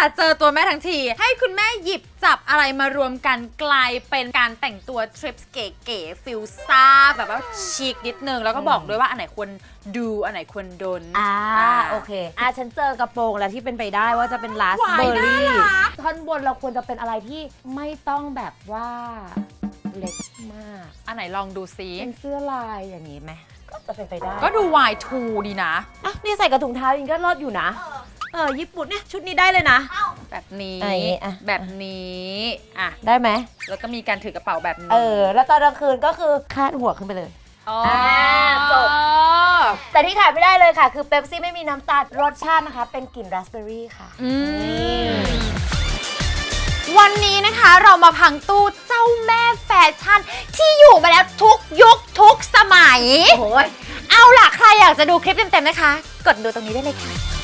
ล่ะเจอตัวแม่ทั้งที ให้คุณแม่หยิบจับอะไรมารวมกันกลายเป็นการแต่งตัวทริปเก๋ๆฟิลซ่าแบบว่าชิคนิดนึง แล้วก็บอกด้วยว่าอันไหนควรดูอันไหนควรโดนอ่าโอเคอะฉันเจอกระโปรงแล้วที่เป็นไปได้ว่าจะเป็นลาสหวายเบอร์รี่น่ารักท่อนบนเราควรจะเป็นอะไรที่ไม่ต้องแบบว่าเล็กมาก อันไหนลองดูซิเป็นเสื้อลายอย่างนี้ไหมก็จะเป็นไปได้ ก็ดู Y2 ดีนะอะนี่ใส่กับถุงเท้ายิงก็รอดอยู่นะ เออญี่ปุ่นเนี่ยชุดนี้ได้เลยนะ แบบนี้อะอย่างงี้อะ แบบนี้อะได้ไหมแล้วก็มีการถือกระเป๋าแบบนี้เออ แล้วตอนกลางคืนก็คือคาดหัวขึ้นไปเลย อ๋อจบ แต่ที่ขาดไม่ได้เลยค่ะ คือเป๊ปซี่ไม่มีน้ำตาลรสชาตินะคะ เป็นกลิ่นราสเบอร์รี่ค่ะ อืมวันนี้นะคะเรามาพังตู้เจ้าแม่แฟชั่น ที่อยู่มาแล้วทุกยุคทุกสมัย โอ้ยเอาล่ะ ใครอยากจะดูคลิปเต็มๆนะคะ กดดูตรงนี้ได้เลยค่ะ